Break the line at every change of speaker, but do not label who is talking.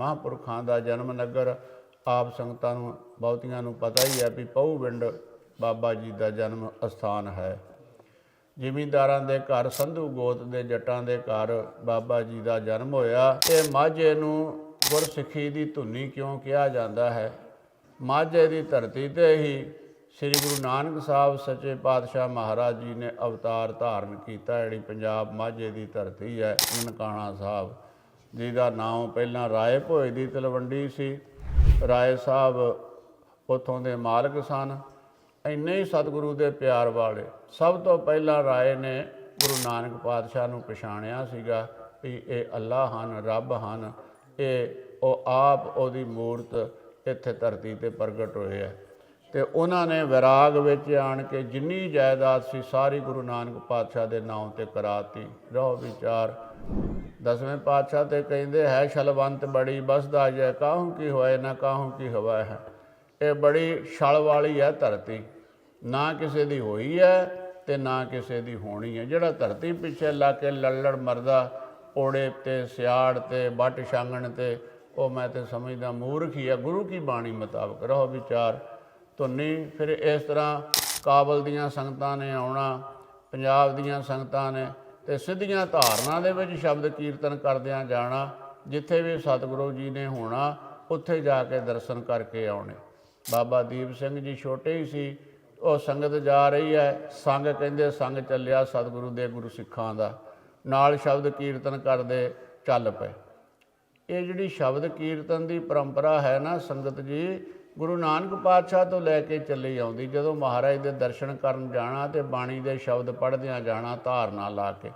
ਮਹਾਂਪੁਰਖਾਂ ਦਾ ਜਨਮ ਨਗਰ, ਆਪ ਸੰਗਤਾਂ ਨੂੰ, ਬਹੁਤੀਆਂ ਨੂੰ ਪਤਾ ਹੀ ਹੈ ਵੀ ਪਹੂਵਿੰਡ ਬਾਬਾ ਜੀ ਦਾ ਜਨਮ ਅਸਥਾਨ ਹੈ। ਜ਼ਿਮੀਂਦਾਰਾਂ ਦੇ ਘਰ, ਸੰਧੂ ਗੋਤ ਦੇ ਜੱਟਾਂ ਦੇ ਘਰ ਬਾਬਾ ਜੀ ਦਾ ਜਨਮ ਹੋਇਆ। ਤੇ ਮਾਝੇ ਨੂੰ ਗੁਰਸਿੱਖੀ ਦੀ ਧੁਨੀ ਕਿਉਂ ਕਿਹਾ ਜਾਂਦਾ ਹੈ? ਮਾਝੇ ਦੀ ਧਰਤੀ ਤੇ ਹੀ ਸ੍ਰੀ ਗੁਰੂ ਨਾਨਕ ਸਾਹਿਬ ਸੱਚੇ ਪਾਤਸ਼ਾਹ ਮਹਾਰਾਜ ਜੀ ਨੇ ਅਵਤਾਰ ਧਾਰਨ ਕੀਤਾ। ਜਿਹੜੀ ਪੰਜਾਬ ਮਾਝੇ ਦੀ ਧਰਤੀ ਹੈ, ਨਨਕਾਣਾ ਸਾਹਿਬ। ਜਿਹਦਾ ਨਾਮ ਪਹਿਲਾਂ ਰਾਏ ਭੋਏ ਦੀ ਤਲਵੰਡੀ ਸੀ। ਰਾਏ ਸਾਹਿਬ ਉਥੋਂ ਦੇ ਮਾਲਕ ਸਨ। ਇੰਨੇ ਹੀ ਸਤਿਗੁਰੂ ਦੇ ਪਿਆਰ ਵਾਲੇ। ਸਭ ਤੋਂ ਪਹਿਲਾਂ ਰਾਏ ਨੇ ਗੁਰੂ ਨਾਨਕ ਪਾਤਸ਼ਾਹ ਨੂੰ ਪਛਾਣਿਆ ਸੀਗਾ ਵੀ ਇਹ ਅੱਲਾਹ ਹਨ, ਰੱਬ ਹਨ। ਇਹ ਉਹ ਆਪ ਉਹਦੀ ਮੂਰਤ ਇੱਥੇ ਧਰਤੀ ਤੇ ਪ੍ਰਗਟ ਹੋਏ ਹੈ ਤੇ ਉਹਨਾਂ ਨੇ ਵਿਰਾਗ ਵਿੱਚ ਆਣ ਕੇ ਜਿੰਨੀ ਜਾਇਦਾਦ ਸੀ, ਸਾਰੀ ਗੁਰੂ ਨਾਨਕ ਪਾਤਸ਼ਾਹ ਦੇ ਨਾਮ ਤੇ ਕਰਾਤੀ। ਰਹੋ ਵਿਚਾਰ। ਦਸਵੇਂ ਪਾਤਸ਼ਾਹ ਤੇ ਕਹਿੰਦੇ, ਹੈ ਛਲਵੰਤ ਬੜੀ ਬਸਦਾ ਜੈ, ਕਾਹੂ ਕੀ ਹੋਏ, ਨਾ ਕਾਹੂ ਕੀ ਹਵਾ ਹੈ। ਇਹ ਬੜੀ ਛਲ ਵਾਲੀ ਹੈ ਧਰਤੀ। ਨਾ ਕਿਸੇ ਦੀ ਹੋਈ ਹੈ ਤੇ ਨਾ ਕਿਸੇ ਦੀ ਹੋਣੀ ਹੈ। ਜਿਹੜਾ ਧਰਤੀ ਪਿੱਛੇ ਲਾ ਕੇ ਲੱਲੜ ਮਰਦਾ, ਓੜੇ ਤੇ ਸਿਆੜ ਤੇ, ਵੱਟ ਛਾਂਗਣ ਤੇ, ਉਹ ਮੈਂ ਤੇ ਸਮਝਦਾ ਮੂਰਖ ਹੀ ਹੈ। ਗੁਰੂ ਕੀ ਬਾਣੀ ਮੁਤਾਬਕ? ਰਹੋ ਵਿਚਾਰ। ਧੁਨੀ। ਫਿਰ ਇਸ ਤਰ੍ਹਾਂ ਕਾਬਲ ਦੀਆਂ ਸੰਗਤਾਂ ਨੇ ਆਉਣਾ, ਪੰਜਾਬ ਦੀਆਂ ਸੰਗਤਾਂ ਨੇ ਤੇ ਸਿੱਧੀਆਂ ਧਾਰਨਾ ਦੇ ਵਿੱਚ ਸ਼ਬਦ ਕੀਰਤਨ ਕਰਦਿਆਂ ਜਾਣਾ, ਜਿੱਥੇ ਵੀ ਸਤਿਗੁਰੂ ਜੀ ਨੇ ਹੋਣਾ, ਉੱਥੇ ਜਾ ਕੇ ਦਰਸ਼ਨ ਕਰਕੇ ਆਉਣੇ। ਬਾਬਾ ਦੀਪ ਸਿੰਘ ਜੀ ਛੋਟੇ ਹੀ ਸੀ, ਉਹ ਸੰਗਤ ਜਾ ਰਹੀ ਹੈ, ਸੰਗ ਕਹਿੰਦੇ ਸੰਗ ਚੱਲਿਆ ਸਤਿਗੁਰੂ ਦੇ ਗੁਰੂ ਸਿੱਖਾਂ ਦਾ। ਨਾਲ ਸ਼ਬਦ ਕੀਰਤਨ ਕਰਦੇ ਚੱਲ ਪਏ। ਇਹ ਜਿਹੜੀ ਸ਼ਬਦ ਕੀਰਤਨ ਦੀ ਪਰੰਪਰਾ ਹੈ ਨਾ ਸੰਗਤ ਜੀ ਗੁਰੂ ਨਾਨਕ ਪਾਤਸ਼ਾਹ ਤੋਂ ਲੈ ਕੇ ਚੱਲੀ ਆਉਂਦੀ, ਜਦੋਂ ਮਹਾਰਾਜ ਦੇ ਦਰਸ਼ਨ ਕਰਨ ਜਾਣਾ ਤੇ ਬਾਣੀ ਦੇ ਸ਼ਬਦ ਪੜ੍ਹਦਿਆਂ ਜਾਣਾ ਧਾਰਨਾ ਲਾ ਕੇ।